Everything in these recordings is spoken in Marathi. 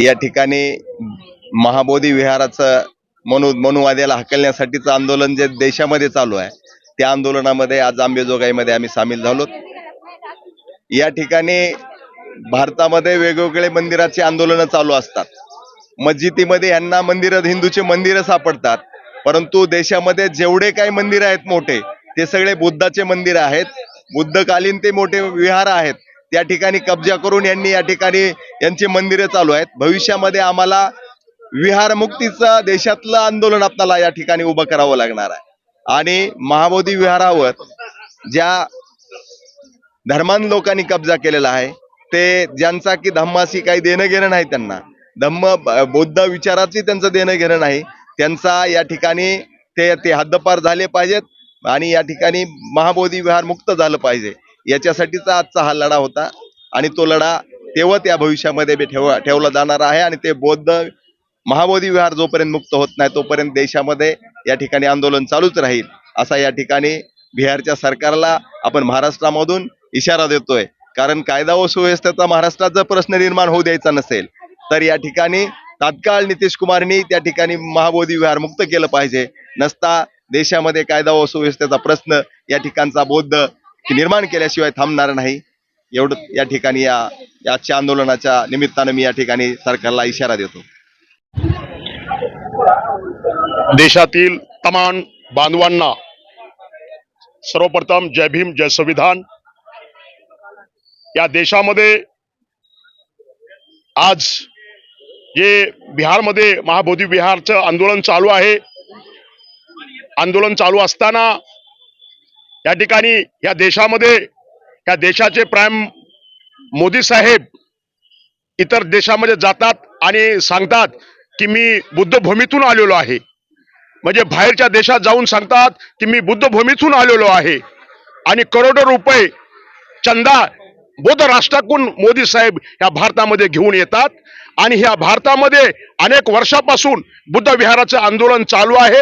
या ठिकाणी महाबोधी विहाराचं मनु मनुवाद्याला हकलण्यासाठीचं आंदोलन जे देशामध्ये चालू आहे त्या आंदोलनामध्ये आज आंबेजोगाईमध्ये आम्ही सामील झालो या ठिकाणी भारतामध्ये वेगवेगळे मंदिराचे आंदोलनं चालू असतात. मस्जिदीमध्ये यांना मंदिर हिंदूचे मंदिरं सापडतात. परंतु देशामध्ये जेवढे काही मंदिर आहेत मोठे ते सगळे बुद्धाचे मंदिर आहेत. बुद्धकालीन ते मोठे विहार आहेत. त्या ठिकाणी कब्जा करून यांनी या ठिकाणी यांची मंदिरे चालू आहेत. भविष्यामध्ये आम्हाला विहार मुक्तीचं देशातलं आंदोलन आपल्याला या ठिकाणी उभं करावं लागणार आहे. आणि महाबोधी विहारावर ज्या धर्मान लोकांनी कब्जा केलेला आहे ते ज्यांचा की धम्माशी काही देणं घेणं नाही त्यांना धम्म बौद्ध विचाराची त्यांचं देणं घेणं नाही त्यांचा या ठिकाणी ते ते हद्दपार झाले पाहिजेत आणि या ठिकाणी महाबोधी विहार मुक्त झालं पाहिजे. याच्यासाठीचा आजचा हा लढा होता. आणि तो लढा तेव्हा त्या भविष्यामध्ये बी ठेव ठेवला जाणार आहे. आणि ते बौद्ध महाबोधी विहार जोपर्यंत मुक्त होत नाही तोपर्यंत देशामध्ये या ठिकाणी आंदोलन चालूच राहील. असा या ठिकाणी बिहारच्या सरकारला आपण महाराष्ट्रामधून इशारा देतोय. कारण कायदा व सुव्यवस्थेचा महाराष्ट्रात जर प्रश्न निर्माण होऊ द्यायचा नसेल तर या ठिकाणी तात्काळ नितीश कुमारनी त्या ठिकाणी महाबोधी विहार मुक्त केलं पाहिजे. नसता देशामध्ये कायदा व सुव्यवस्थेचा प्रश्न या ठिकाणचा बौद्ध निर्माण केल्याशिवाय थांबणार नाही. एवढं या ठिकाणी या आजच्या आंदोलनाच्या निमित्तानं मी या ठिकाणी सरकारला इशारा देतो. देशातील तमाम बांधवांना सर्वप्रथम जय भीम जय संविधान. या देशामध्ये आज जे बिहारमध्ये महाबोधी विहारचं आंदोलन चालू आहे आंदोलन चालू असताना या ठिकाणी या देशामध्ये या देशाचे प्राईम मोदी साहेब इतर देशामध्ये जातात आणि सांगतात की मी बुद्धभूमीतून आलेलो आहे. म्हणजे बाहेरच्या देशात जाऊन सांगतात की मी बुद्धभूमीतून आलेलो आहे. आणि करोडो रुपये चंदा बौद्ध राष्ट्राकडून मोदी साहेब या भारतामध्ये घेऊन येतात. आणि ह्या भारतामध्ये अनेक वर्षापासून बुद्ध विहाराचं आंदोलन चालू आहे.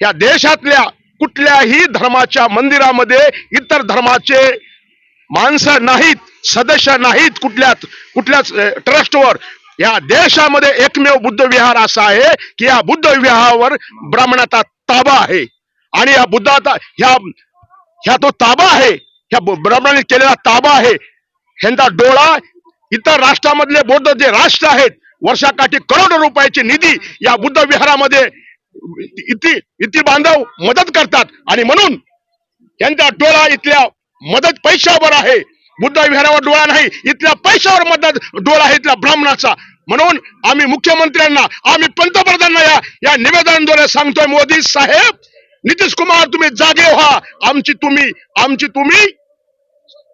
या देशातल्या कुठल्याही धर्माच्या मंदिरामध्ये इतर धर्माचे माणसं नाहीत सदस्य नाहीत कुठल्याच कुठल्याच ट्रस्टवर. या देशामध्ये एकमेव बुद्ध विहार असा आहे की या बुद्ध विहारावर ब्राह्मणाचा ताबा आहे. आणि या बुद्धाचा ह्या ह्या तो ताबा आहे. ह्या ब- ब्राह्मणाने केलेला ताबा आहे. ह्यांचा डोळा इतर राष्ट्रामधले बौद्ध जे राष्ट्र आहेत वर्षाकाठी करोडो रुपयाची निधी या बुद्ध विहारामध्ये इति इति बांधव मदत करतात. आणि म्हणून यांचा डोळा इथल्या मदत पैशावर आहे. बुद्ध विहारावर डोळा नाही इथल्या पैशावर मदत डोळा आहे इथल्या ब्राह्मणाचा. म्हणून आम्ही मुख्यमंत्र्यांना आम्ही पंतप्रधानांना या या निवेदनाद्वारे सांगतोय मोदी साहेब नितीश कुमार तुम्ही जागे व्हा. आमची तुम्ही आमची तुम्ही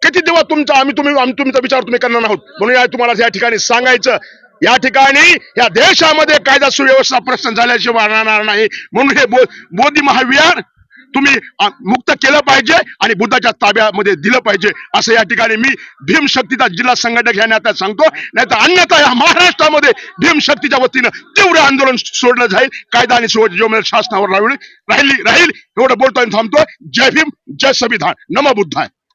किती दिवस तुमचा आम्ही तुम्ही आम्ही तुमचा विचार तुम्ही करणार आहोत. म्हणून या तुम्हाला या ठिकाणी सांगायचं या ठिकाणी या देशामध्ये कायदा सुव्यवस्था प्रश्न झाल्याशिवाय राहणार नाही. म्हणून हे मोदी महाविहार तुम्ही मुक्त केलं पाहिजे आणि बुद्धाच्या ताब्यामध्ये दिलं पाहिजे. असं या ठिकाणी मी भीमशक्तीचा जिल्हा संघटक या नात्यात सांगतो. नाही तर अन्यथा या महाराष्ट्रामध्ये भीमशक्तीच्या वतीनं तीव्र आंदोलन सोडलं जाईल. कायदा आणि सुव्यवस्था शासनावर राहिली राहिली राहील. एवढं बोलतोय थांबतो जय भीम जय संविधान. नम बुद्धाय.